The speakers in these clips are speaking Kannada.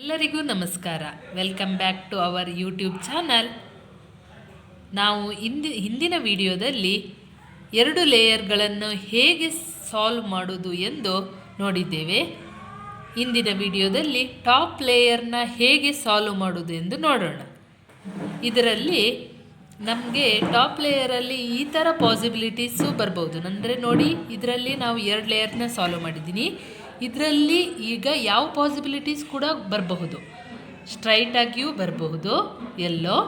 ಎಲ್ಲರಿಗೂ ನಮಸ್ಕಾರ. Welcome back to our YouTube channel ನಾವು ಹಿಂದಿ ಹಿಂದಿನ ವಿಡಿಯೋದಲ್ಲಿ ಎರಡು ಲೇಯರ್ಗಳನ್ನು ಹೇಗೆ ಸಾಲ್ವ್ ಮಾಡೋದು ಎಂದು ನೋಡಿದ್ದೇವೆ. ಇಂದಿನ ವಿಡಿಯೋದಲ್ಲಿ ಟಾಪ್ ಲೇಯರ್ನ ಹೇಗೆ ಸಾಲ್ವ್ ಮಾಡೋದು ಎಂದು ನೋಡೋಣ. ಇದರಲ್ಲಿ ನಮಗೆ ಟಾಪ್ ಲೇಯರಲ್ಲಿ ಈ ಥರ ಪಾಸಿಬಿಲಿಟೀಸು ಬರ್ಬೋದು. ಅಂದರೆ ನೋಡಿ, ಇದರಲ್ಲಿ ನಾವು ಎರಡು ಲೇಯರ್ನ ಸಾಲ್ವ್ ಮಾಡಿದ್ದೀನಿ ಇದರಲ್ಲಿ ಈಗ ಯಾವ ಪಾಸಿಬಿಲಿಟೀಸ್ ಕೂಡ ಬರಬಹುದು. ಸ್ಟ್ರೈಟಾಗಿಯೂ ಬರಬಹುದು ಎಲ್ಲೋ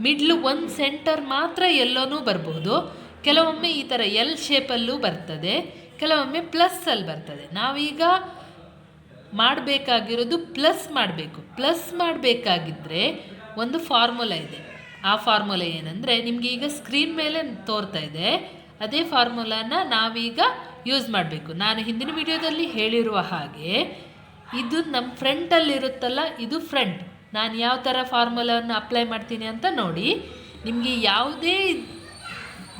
ಮಿಡ್ಲ್ ಒಂದು ಸೆಂಟರ್ ಮಾತ್ರ ಎಲ್ಲೋನೂ ಬರಬಹುದು. ಕೆಲವೊಮ್ಮೆ ಈ ಥರ ಎಲ್ ಶೇಪಲ್ಲೂ ಬರ್ತದೆ, ಕೆಲವೊಮ್ಮೆ ಪ್ಲಸ್ಸಲ್ಲಿ ಬರ್ತದೆ. ನಾವೀಗ ಮಾಡಬೇಕಾಗಿರೋದು ಪ್ಲಸ್ ಮಾಡಬೇಕು. ಪ್ಲಸ್ ಮಾಡಬೇಕಾಗಿದ್ದರೆ ಒಂದು ಫಾರ್ಮುಲಾ ಇದೆ. ಆ ಫಾರ್ಮುಲಾ ಏನಂದರೆ ನಿಮಗೆ ಈಗ ಸ್ಕ್ರೀನ್ ಮೇಲೆ ತೋರ್ತಾ ಇದೆ. ಅದೇ ಫಾರ್ಮುಲಾನ ನಾವೀಗ ಯೂಸ್ ಮಾಡಬೇಕು. ನಾನು ಹಿಂದಿನ ವಿಡಿಯೋದಲ್ಲಿ ಹೇಳಿರುವ ಹಾಗೆ, ಇದು ನಮ್ಮ ಫ್ರಂಟಲ್ಲಿರುತ್ತಲ್ಲ, ಇದು ಫ್ರಂಟ್. ನಾನು ಯಾವ ಥರ ಫಾರ್ಮುಲಾವನ್ನು ಅಪ್ಲೈ ಮಾಡ್ತೀನಿ ಅಂತ ನೋಡಿ, ನಿಮಗೆ ಯಾವುದೇ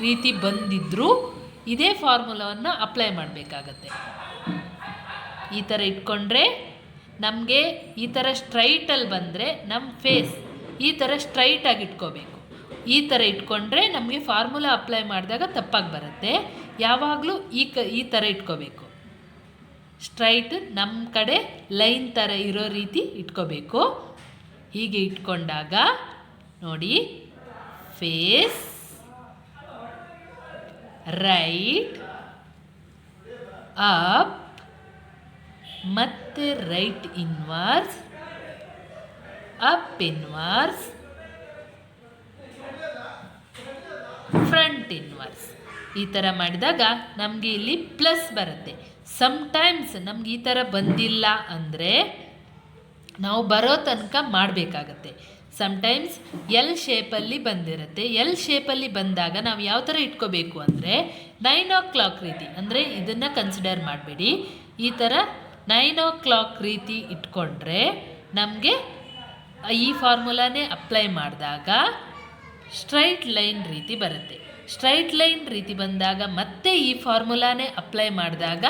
ರೀತಿ ಬಂದಿದ್ದರೂ ಇದೇ ಫಾರ್ಮುಲಾವನ್ನು ಅಪ್ಲೈ ಮಾಡಬೇಕಾಗತ್ತೆ. ಈ ಥರ ಇಟ್ಕೊಂಡ್ರೆ ನಮಗೆ ಈ ಥರ ಸ್ಟ್ರೈಟಲ್ಲಿ ಬಂದರೆ ನಮ್ಮ ಫೇಸ್ ಈ ಥರ ಸ್ಟ್ರೈಟಾಗಿ ಇಟ್ಕೋಬೇಕು. ಈ ಥರ ಇಟ್ಕೊಂಡ್ರೆ ನಮಗೆ ಫಾರ್ಮುಲಾ ಅಪ್ಲೈ ಮಾಡಿದಾಗ ತಪ್ಪಾಗಿ ಬರುತ್ತೆ. ಯಾವಾಗಲೂ ಈ ಕ, ಈ ಥರ ಇಟ್ಕೋಬೇಕು. ಸ್ಟ್ರೈಟ್ ನಮ್ಮ ಕಡೆ ಲೈನ್ ಥರ ಇರೋ ರೀತಿ ಇಟ್ಕೋಬೇಕು. ಹೀಗೆ ಇಟ್ಕೊಂಡಾಗ ನೋಡಿ ಫೇಸ್ ರೈಟ್ ಅಪ್ ಮತ್ತೆ right inverse up inverse front inverse. ಈ ಥರ ಮಾಡಿದಾಗ ನಮಗೆ ಇಲ್ಲಿ ಪ್ಲಸ್ ಬರುತ್ತೆ. ಸಮ್ಟೈಮ್ಸ್ ನಮ್ಗೆ ಈ ಥರ ಬಂದಿಲ್ಲ ಅಂದರೆ ನಾವು ಬರೋ ತನಕ ಮಾಡಬೇಕಾಗತ್ತೆ. ಸಮ್ಟೈಮ್ಸ್ ಎಲ್ ಶೇಪಲ್ಲಿ ಬಂದಿರುತ್ತೆ. ಎಲ್ ಶೇಪಲ್ಲಿ ಬಂದಾಗ ನಾವು ಯಾವ ಥರ ಇಟ್ಕೋಬೇಕು ಅಂದರೆ ನೈನ್ ಓ ಕ್ಲಾಕ್ ರೀತಿ, ಅಂದರೆ ಇದನ್ನು ಕನ್ಸಿಡರ್ ಮಾಡಬೇಡಿ. ಈ ಥರ ನೈನ್ ಓ ಕ್ಲಾಕ್ ರೀತಿ ಇಟ್ಕೊಂಡ್ರೆ ನಮಗೆ ಈ ಫಾರ್ಮುಲಾನೇ ಅಪ್ಲೈ ಮಾಡಿದಾಗ ಸ್ಟ್ರೈಟ್ ಲೈನ್ ರೀತಿ ಬರುತ್ತೆ. ಸ್ಟ್ರೈಟ್ ಲೈನ್ ರೀತಿ ಬಂದಾಗ ಮತ್ತೆ ಈ ಫಾರ್ಮುಲಾನೇ ಅಪ್ಲೈ ಮಾಡಿದಾಗ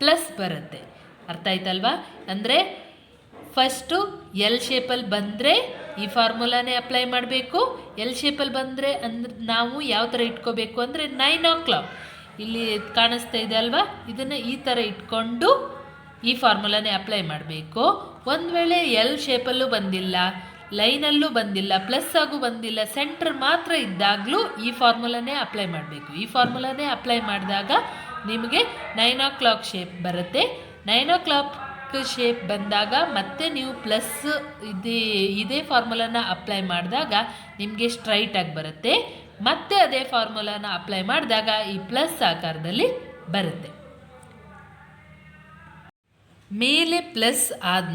ಪ್ಲಸ್ ಬರುತ್ತೆ. ಅರ್ಥ ಆಯ್ತಲ್ವಾ? ಅಂದರೆ ಫಸ್ಟು ಎಲ್ ಶೇಪಲ್ಲಿ ಬಂದರೆ ಈ ಫಾರ್ಮುಲಾನೇ ಅಪ್ಲೈ ಮಾಡಬೇಕು. ಎಲ್ ಶೇಪಲ್ಲಿ ಬಂದರೆ ಅಂದ್ರೆ ನಾವು ಯಾವ ಥರ ಇಟ್ಕೋಬೇಕು ಅಂದರೆ ನೈನ್ ಓ ಕ್ಲಾಕ್. ಇಲ್ಲಿ ಕಾಣಿಸ್ತಾ ಇದೆ ಅಲ್ವಾ? ಇದನ್ನು ಈ ಥರ ಇಟ್ಕೊಂಡು ಈ ಫಾರ್ಮುಲಾನೇ ಅಪ್ಲೈ ಮಾಡಬೇಕು. ಒಂದು ವೇಳೆ ಎಲ್ ಶೇಪಲ್ಲೂ ಬಂದಿಲ್ಲ ಲೈನಲ್ಲೂ ಬಂದಿಲ್ಲ, ಪ್ಲಸ್ ಆಗು ಬಂದಿಲ್ಲ, ಸೆಂಟ್ರ್ ಮಾತ್ರ ಇದ್ದಾಗಲೂ ಈ ಫಾರ್ಮುಲಾನೇ ಅಪ್ಲೈ ಮಾಡಬೇಕು. ಈ ಫಾರ್ಮುಲಾನೇ ಅಪ್ಲೈ ಮಾಡಿದಾಗ ನಿಮಗೆ ನೈನ್ ಓ ಕ್ಲಾಕ್ ಶೇಪ್ ಬರುತ್ತೆ. ನೈನ್ ಓ ಕ್ಲಾಕ್ ಶೇಪ್ ಬಂದಾಗ ಮತ್ತೆ ನೀವು ಪ್ಲಸ್ ಇದೇ ಇದೇ ಫಾರ್ಮುಲಾನ ಅಪ್ಲೈ ಮಾಡಿದಾಗ ನಿಮಗೆ ಸ್ಟ್ರೈಟಾಗಿ ಬರುತ್ತೆ. ಮತ್ತೆ ಅದೇ ಫಾರ್ಮುಲಾನ ಅಪ್ಲೈ ಮಾಡಿದಾಗ ಈ ಪ್ಲಸ್ ಆಕಾರದಲ್ಲಿ ಬರುತ್ತೆ. ಮೇಲೆ ಪ್ಲಸ್ ಆದ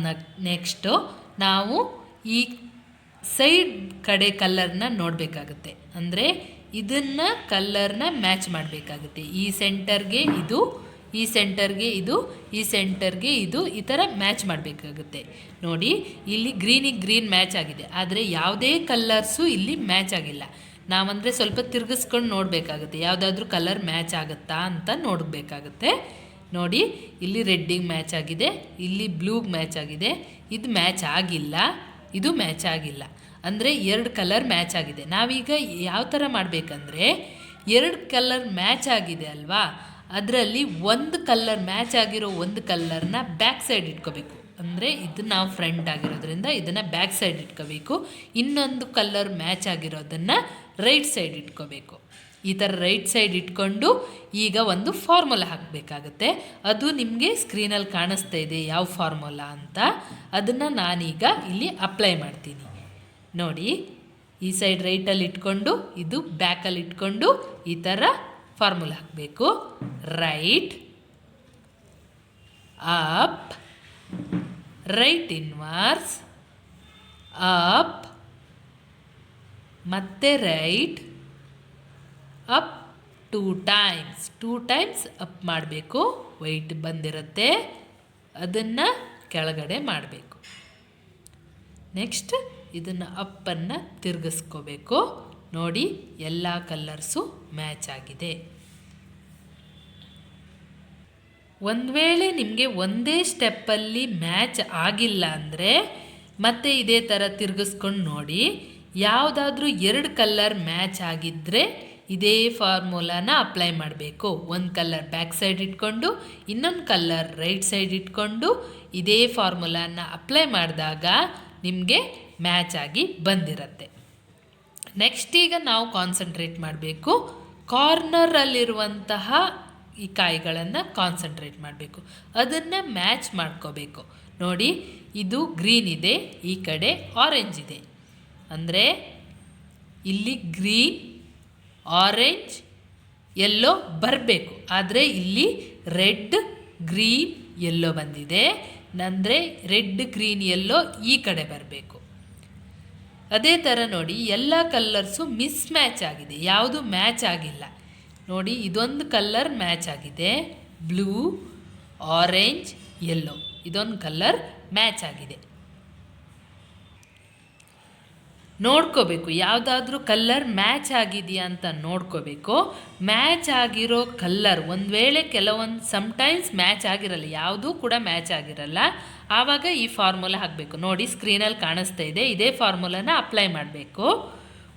ನೆಕ್ಸ್ಟು ನಾವು ಈ ಸೈಡ್ ಕಡೆ ಕಲ್ಲರ್ನ ನೋಡಬೇಕಾಗುತ್ತೆ. ಅಂದರೆ ಇದನ್ನು ಕಲ್ಲರ್ನ ಮ್ಯಾಚ್ ಮಾಡಬೇಕಾಗುತ್ತೆ. ಈ ಸೆಂಟರ್ಗೆ ಇದು, ಈ ಸೆಂಟರ್ಗೆ ಇದು, ಈ ಸೆಂಟರ್ಗೆ ಇದು ಈ ಥರ ಮ್ಯಾಚ್ ಮಾಡಬೇಕಾಗುತ್ತೆ. ನೋಡಿ, ಇಲ್ಲಿ ಗ್ರೀನಿಗೆ ಗ್ರೀನ್ ಮ್ಯಾಚ್ ಆಗಿದೆ. ಆದರೆ ಯಾವುದೇ ಕಲ್ಲರ್ಸು ಇಲ್ಲಿ ಮ್ಯಾಚ್ ಆಗಿಲ್ಲ. ನಾವಂದರೆ ಸ್ವಲ್ಪ ತಿರುಗಿಸ್ಕೊಂಡು ನೋಡಬೇಕಾಗುತ್ತೆ. ಯಾವುದಾದ್ರೂ ಕಲರ್ ಮ್ಯಾಚ್ ಆಗುತ್ತಾ ಅಂತ ನೋಡಬೇಕಾಗುತ್ತೆ. ನೋಡಿ, ಇಲ್ಲಿ ರೆಡ್ಡಿಗೆ ಮ್ಯಾಚ್ ಆಗಿದೆ. ಇಲ್ಲಿ ಬ್ಲೂಗೆ ಮ್ಯಾಚ್ ಆಗಿದೆ. ಇದು ಮ್ಯಾಚ್ ಆಗಿಲ್ಲ. ಇದು ಮ್ಯಾಚ್ ಆಗಿಲ್ಲ. ಅಂದರೆ ಎರಡು ಕಲರ್ ಮ್ಯಾಚ್ ಆಗಿದೆ. ನಾವೀಗ ಯಾವ ಥರ ಮಾಡಬೇಕಂದ್ರೆ ಎರಡು ಕಲರ್ ಮ್ಯಾಚ್ ಆಗಿದೆ ಅಲ್ವಾ? ಅದರಲ್ಲಿ ಒಂದು ಕಲ್ಲರ್ ಮ್ಯಾಚ್ ಆಗಿರೋ ಒಂದು ಕಲ್ಲರ್ನ ಬ್ಯಾಕ್ ಸೈಡ್ ಇಟ್ಕೋಬೇಕು. ಅಂದರೆ ಇದು ನಾವು ಫ್ರಂಟ್ ಆಗಿರೋದ್ರಿಂದ ಇದನ್ನು ಬ್ಯಾಕ್ ಸೈಡ್ ಇಟ್ಕೋಬೇಕು. ಇನ್ನೊಂದು ಕಲ್ಲರ್ ಮ್ಯಾಚ್ ಆಗಿರೋದನ್ನು ರೈಟ್ ಸೈಡ್ ಇಟ್ಕೋಬೇಕು. ಈ ಥರ ರೈಟ್ ಸೈಡ್ ಇಟ್ಕೊಂಡು ಈಗ ಒಂದು ಫಾರ್ಮುಲಾ ಹಾಕಬೇಕಾಗುತ್ತೆ. ಅದು ನಿಮಗೆ ಸ್ಕ್ರೀನಲ್ಲಿ ಕಾಣಿಸ್ತಾ ಇದೆ ಯಾವ ಫಾರ್ಮುಲಾ ಅಂತ. ಅದನ್ನು ನಾನೀಗ ಇಲ್ಲಿ ಅಪ್ಲೈ ಮಾಡ್ತೀನಿ. ನೋಡಿ, ಈ ಸೈಡ್ ರೈಟಲ್ಲಿ ಇಟ್ಕೊಂಡು, ಇದು ಬ್ಯಾಕಲ್ಲಿ ಇಟ್ಕೊಂಡು ಈ ಥರ ಫಾರ್ಮುಲಾ ಹಾಕಬೇಕು. Right up right inverse up ಮತ್ತೆ right up two times two times up ಮಾಡಬೇಕು. ವೈಟ್ ಬಂದಿರುತ್ತೆ. ಅದನ್ನು ಕೆಳಗಡೆ ಮಾಡಬೇಕು. ನೆಕ್ಸ್ಟ್ ಇದನ್ನು ಅಪ್ಪನ್ನು ತಿರುಗಿಸ್ಕೋಬೇಕು. ನೋಡಿ, ಎಲ್ಲ ಕಲ್ಲರ್ಸು ಮ್ಯಾಚ್ ಆಗಿದೆ. ಒಂದು ವೇಳೆ ನಿಮಗೆ ಒಂದೇ ಸ್ಟೆಪ್ಪಲ್ಲಿ ಮ್ಯಾಚ್ ಆಗಿಲ್ಲ ಅಂದರೆ, ಮತ್ತೆ ಇದೇ ಥರ ತಿರುಗಿಸ್ಕೊಂಡು ನೋಡಿ, ಯಾವುದಾದ್ರೂ ಎರಡು ಕಲ್ಲರ್ ಮ್ಯಾಚ್ ಆಗಿದ್ದರೆ ಇದೇ ಫಾರ್ಮುಲಾನ ಅಪ್ಲೈ ಮಾಡಬೇಕು. ಒಂದು ಕಲ್ಲರ್ ಬ್ಯಾಕ್ ಸೈಡ್ ಇಟ್ಕೊಂಡು, ಇನ್ನೊಂದು ಕಲ್ಲರ್ ರೈಟ್ ಸೈಡ್ ಇಟ್ಕೊಂಡು ಇದೇ ಫಾರ್ಮುಲಾನ ಅಪ್ಲೈ ಮಾಡಿದಾಗ ನಿಮಗೆ ಮ್ಯಾಚ್ ಆಗಿ ಬಂದಿರತ್ತೆ. ನೆಕ್ಸ್ಟ್ ಈಗ ನಾವು ಕಾನ್ಸಂಟ್ರೇಟ್ ಮಾಡಬೇಕು. ಕಾರ್ನರಲ್ಲಿರುವಂತಹ ಈ ಕಾಯಿಗಳನ್ನು ಕಾನ್ಸಂಟ್ರೇಟ್ ಮಾಡಬೇಕು. ಅದನ್ನು ಮ್ಯಾಚ್ ಮಾಡ್ಕೋಬೇಕು. ನೋಡಿ, ಇದು ಗ್ರೀನ್ ಇದೆ, ಈ ಕಡೆ ಆರೆಂಜ್ ಇದೆ. ಅಂದರೆ ಇಲ್ಲಿ ಗ್ರೀನ್ ಆರೆಂಜ್, ಎಲ್ಲೋ ಬರಬೇಕು. ಆದರೆ ಇಲ್ಲಿ ರೆಡ್, ಗ್ರೀನ್, ಎಲ್ಲೋ ಬಂದಿದೆ. ಅಂದರೆ ರೆಡ್, ಗ್ರೀನ್, ಎಲ್ಲೋ ಈ ಕಡೆ ಬರಬೇಕು. ಅದೇ ಥರ ನೋಡಿ, ಎಲ್ಲ ಕಲ್ಲರ್ಸು ಮಿಸ್ ಮ್ಯಾಚ್ ಆಗಿದೆ. ಯಾವುದು ಮ್ಯಾಚ್ ಆಗಿಲ್ಲ. ನೋಡಿ, ಇದೊಂದು ಕಲ್ಲರ್ ಮ್ಯಾಚ್ ಆಗಿದೆ. Blue, orange, yellow. ಇದೊಂದು ಕಲ್ಲರ್ ಮ್ಯಾಚ್ ಆಗಿದೆ. ನೋಡ್ಕೋಬೇಕು. ಯಾವುದಾದ್ರೂ ಕಲ್ಲರ್ ಮ್ಯಾಚ್ ಆಗಿದೆಯಾ ಅಂತ ನೋಡ್ಕೋಬೇಕು. ಮ್ಯಾಚ್ ಆಗಿರೋ ಕಲ್ಲರ್ ಒಂದು ವೇಳೆ ಕೆಲವೊಂದು ಸಮ್ಟೈಮ್ಸ್ ಮ್ಯಾಚ್ ಆಗಿರಲ್ಲ, ಯಾವುದೂ ಕೂಡ ಮ್ಯಾಚ್ ಆಗಿರಲ್ಲ. ಆವಾಗ ಈ ಫಾರ್ಮುಲಾ ಹಾಕಬೇಕು. ನೋಡಿ, ಸ್ಕ್ರೀನಲ್ಲಿ ಕಾಣಿಸ್ತಾ ಇದೆ. ಇದೇ ಫಾರ್ಮುಲಾನ ಅಪ್ಲೈ ಮಾಡಬೇಕು.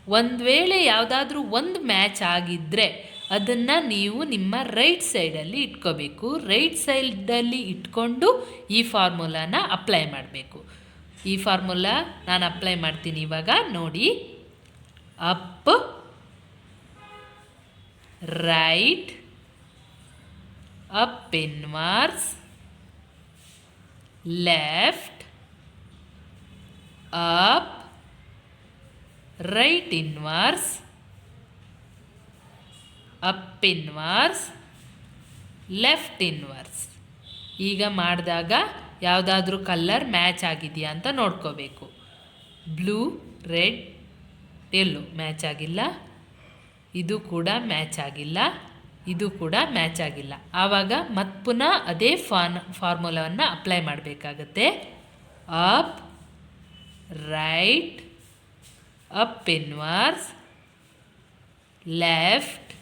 ಒಂದು ವೇಳೆ ಯಾವುದಾದ್ರೂ ಒಂದು ಮ್ಯಾಚ್ ಆಗಿದ್ದರೆ ಅದನ್ನು ನೀವು ನಿಮ್ಮ ರೈಟ್ ಸೈಡಲ್ಲಿ ಇಟ್ಕೋಬೇಕು. ರೈಟ್ ಸೈಡಲ್ಲಿ ಇಟ್ಕೊಂಡು ಈ ಫಾರ್ಮುಲಾನ ಅಪ್ಲೈ ಮಾಡಬೇಕು. ಈ ಫಾರ್ಮುಲಾ ನಾನು ಅಪ್ಲೈ ಮಾಡ್ತೀನಿ ಇವಾಗ. ನೋಡಿ. Up right up inverse left up right inverse up inverse left inverse ಈಗ ಮಾಡಿದಾಗ ಯಾವುದಾದ್ರೂ ಕಲ್ಲರ್ ಮ್ಯಾಚ್ ಆಗಿದೆಯಾ ಅಂತ ನೋಡ್ಕೋಬೇಕು. ಬ್ಲೂ, ರೆಡ್, ಎಲ್ಲೋ ಮ್ಯಾಚ್ ಆಗಿಲ್ಲ. ಇದು ಕೂಡ ಮ್ಯಾಚ್ ಆಗಿಲ್ಲ. ಇದು ಕೂಡ ಮ್ಯಾಚ್ ಆಗಿಲ್ಲ. ಆವಾಗ ಮತ್ತೆ ಪುನಃ ಅದೇ ಫಾನ್, ಫಾರ್ಮುಲಾವನ್ನು ಅಪ್ಲೈ ಮಾಡಬೇಕಾಗತ್ತೆ. Up, right, up inverse, left,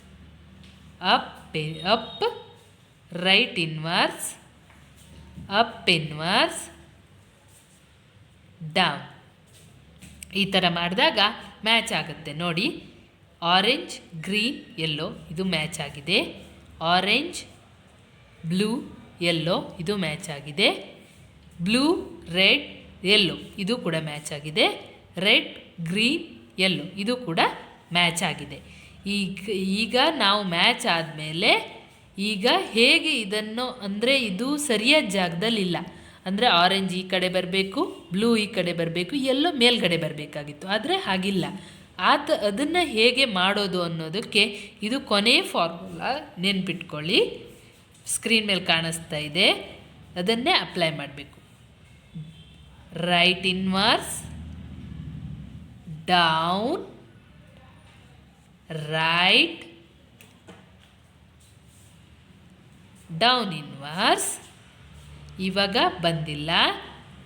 up up, right inverse up inverse down. ಈ ಥರ ಮಾಡಿದಾಗ ಮ್ಯಾಚ್ ಆಗುತ್ತೆ. ನೋಡಿ ಆರೆಂಜ್ ಗ್ರೀನ್ ಎಲ್ಲೋ ಇದು ಮ್ಯಾಚ್ ಆಗಿದೆ. ಆರೆಂಜ್ ಬ್ಲೂ ಎಲ್ಲೋ ಇದು ಮ್ಯಾಚ್ ಆಗಿದೆ. ಬ್ಲೂ ರೆಡ್ ಎಲ್ಲೋ ಇದು ಕೂಡ ಮ್ಯಾಚ್ ಆಗಿದೆ. ರೆಡ್ ಗ್ರೀನ್ ಎಲ್ಲೋ ಇದು ಕೂಡ ಮ್ಯಾಚ್ ಆಗಿದೆ. ಈಗ ಈಗ ನಾವು ಮ್ಯಾಚ್ ಆದಮೇಲೆ ಈಗ ಹೇಗೆ ಇದನ್ನು ಅಂದರೆ ಇದು ಸರಿಯಾದ ಜಾಗದಲ್ಲಿಲ್ಲ. ಅಂದರೆ ಆರೆಂಜ್ ಈ ಕಡೆ ಬರಬೇಕು ಬ್ಲೂ ಈ ಕಡೆ ಬರಬೇಕು ಎಲ್ಲೋ ಮೇಲ್ಗಡೆ ಬರಬೇಕಾಗಿತ್ತು. ಆದರೆ ಹಾಗಿಲ್ಲ. ಆತ ಅದನ್ನು ಹೇಗೆ ಮಾಡೋದು ಅನ್ನೋದಕ್ಕೆ ಇದು ಕೊನೆಯ ಫಾರ್ಮುಲಾ ನೆನ್ಪಿಟ್ಕೊಳ್ಳಿ. ಸ್ಕ್ರೀನ್ ಮೇಲೆ ಕಾಣಿಸ್ತಾ ಇದೆ. ಅದನ್ನೇ ಅಪ್ಲೈ ಮಾಡಬೇಕು. Right inverse down right down inverse ಇವಾಗ ಬಂದಿಲ್ಲ.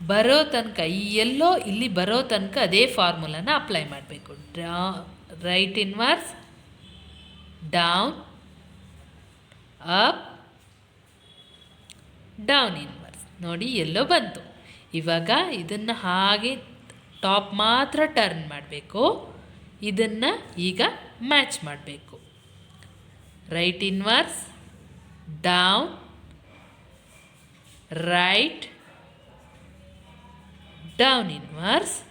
ಬರೋ ತನಕ, ಈ ಎಲ್ಲೋ ಇಲ್ಲಿ ಬರೋ ತನಕ ಅದೇ ಫಾರ್ಮುಲಾನ ಅಪ್ಲೈ ಮಾಡಬೇಕು. ಡಾ right inverse down up down inverse ನೋಡಿ, ಎಲ್ಲೋ ಬಂತು. ಇವಾಗ ಇದನ್ನು ಹಾಗೆ ಟಾಪ್ ಮಾತ್ರ ಟರ್ನ್ ಮಾಡಬೇಕು. ಇದನ್ನು ಈಗ ಮ್ಯಾಚ್ ಮಾಡಬೇಕು. Right inverse down right, down inverse,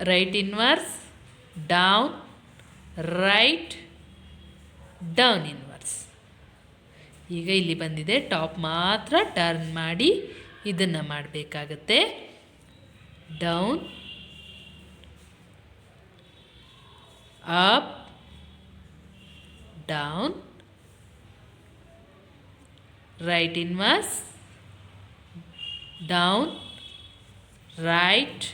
right inverse, down, right, down inverse ಈಗ ಇಲ್ಲಿ ಬಂದಿದೆ ಟಾಪ್ ಮಾತ್ರ ಟರ್ನ್ ಮಾಡಿ ಇದನ್ನು ಮಾಡಬೇಕಾಗತ್ತೆ. Down up down right inverse. Down. Right.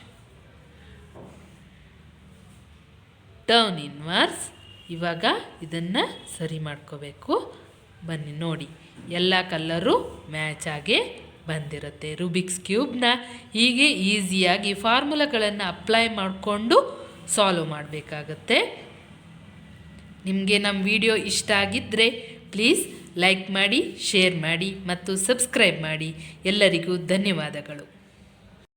Down inverse ಇವಾಗ ಇದನ್ನು ಸರಿ ಮಾಡ್ಕೋಬೇಕು. ಬನ್ನಿ ನೋಡಿ. ಎಲ್ಲ ಕಲ್ಲರು ಮ್ಯಾಚ್ ಆಗಿ ಬಂದಿರುತ್ತೆ. ರುಬಿಕ್ಸ್ ಕ್ಯೂಬ್ನ ಹೀಗೆ ಈಸಿಯಾಗಿ ಫಾರ್ಮುಲಾಗಳನ್ನು ಅಪ್ಲೈ ಮಾಡಿಕೊಂಡು ಸಾಲ್ವ್ ಮಾಡಬೇಕಾಗತ್ತೆ. ನಿಮಗೆ ನಮ್ಮ ವಿಡಿಯೋ ಇಷ್ಟ ಆಗಿದ್ದರೆ ಪ್ಲೀಸ್ ಲೈಕ್ ಮಾಡಿ ಶೇರ್ ಮಾಡಿ ಮತ್ತು ಸಬ್ಸ್ಕ್ರೈಬ್ ಮಾಡಿ. ಎಲ್ಲರಿಗೂ ಧನ್ಯವಾದಗಳು.